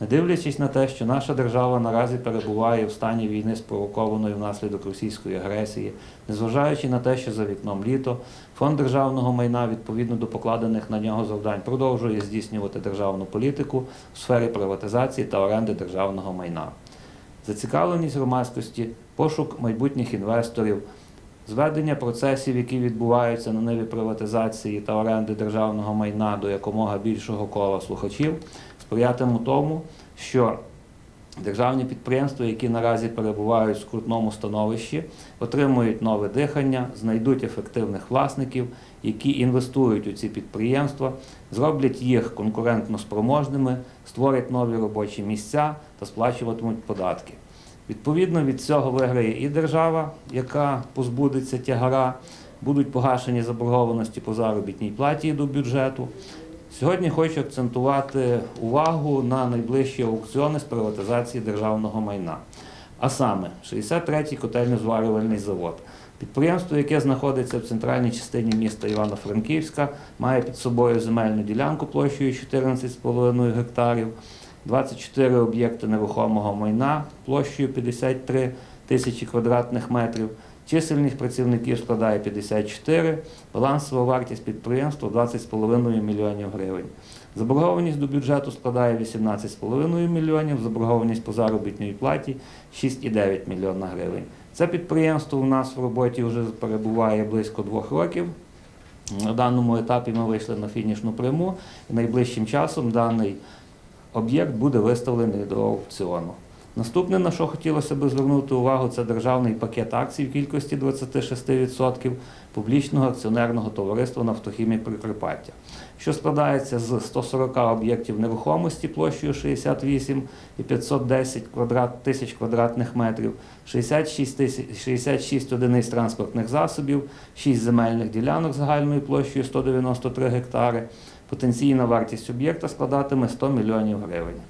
Не дивлячись на те, що наша держава наразі перебуває в стані війни, спровокованої внаслідок російської агресії, незважаючи на те, що за вікном літо, фонд державного майна відповідно до покладених на нього завдань продовжує здійснювати державну політику в сфері приватизації та оренди державного майна. Зацікавленість громадськості, пошук майбутніх інвесторів, зведення процесів, які відбуваються на ниві приватизації та оренди державного майна до якомога більшого кола слухачів, сприятимуть тому, що державні підприємства, які наразі перебувають в скрутному становищі, отримують нове дихання, знайдуть ефективних власників, які інвестують у ці підприємства, зроблять їх конкурентно спроможними, створять нові робочі місця та сплачуватимуть податки. Відповідно від цього виграє і держава, яка позбудеться тягара, будуть погашені заборгованості по заробітній платі до бюджету. Сьогодні хочу акцентувати увагу на найближчі аукціони з приватизації державного майна. А саме 63-й котельно-зварювальний завод. Підприємство, яке знаходиться в центральній частині міста Івано-Франківська, має під собою земельну ділянку площею 14,5 гектарів, 24 об'єкти нерухомого майна площею 53 тисячі квадратних метрів. Чисельність працівників складає 54, балансова вартість підприємства 20,5 мільйонів гривень. Заборгованість до бюджету складає 18,5 мільйонів, заборгованість по заробітній платі 6,9 мільйона гривень. Це підприємство у нас в роботі вже перебуває близько двох років. На даному етапі ми вийшли на фінішну пряму найближчим часом даний об'єкт буде виставлений до аукціону. Наступне, на що хотілося б звернути увагу, це державний пакет акцій в кількості 26% публічного акціонерного товариства «Нафтохімія Прикарпаття», що складається з 140 об'єктів нерухомості площею 68 і 510 квадрат, тисяч квадратних метрів, 66, тисяч, 66 одиниць транспортних засобів, 6 земельних ділянок загальною площею 193 гектари. Потенційна вартість об'єкта складатиме 100 мільйонів гривень.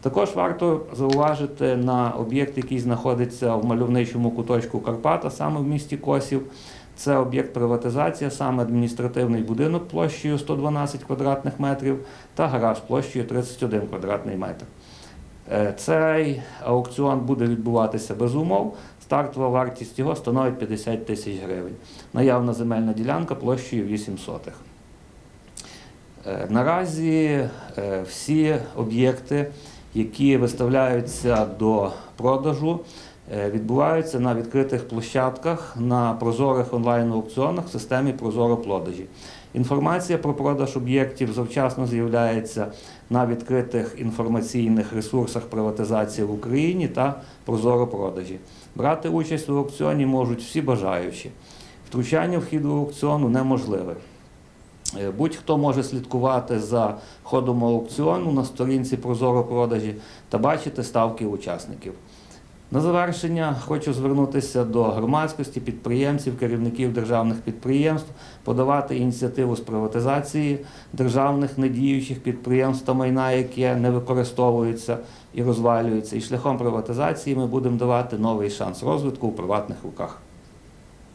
Також варто зауважити на об'єкт, який знаходиться в мальовничому куточку Карпата, саме в місті Косів. Це об'єкт приватизації, саме адміністративний будинок площею 112 квадратних метрів та гараж площею 31 квадратний метр. Е, Цей аукціон буде відбуватися без умов. Стартова вартість його становить 50 тисяч гривень. Наявна земельна ділянка площею 8 сотих. Е, Наразі е, всі об'єкти, які виставляються до продажу, е, відбуваються на відкритих площадках на прозорих онлайн-аукціонах в системі Прозоро продажі. Інформація про продаж об'єктів завчасно з'являється на відкритих інформаційних ресурсах приватизації в Україні та Прозоро продажі. Брати участь в аукціоні можуть всі бажаючі. Втручання в хід аукціону неможливе. Е, Будь-хто може слідкувати за ходом аукціону на сторінці Прозоро продажі та бачити ставки учасників. На завершення хочу звернутися до громадськості, підприємців, керівників державних підприємств, подавати ініціативу з приватизації державних недіючих підприємств та майна, яке не використовується і розвалюється. І шляхом приватизації ми будемо давати новий шанс розвитку у приватних руках.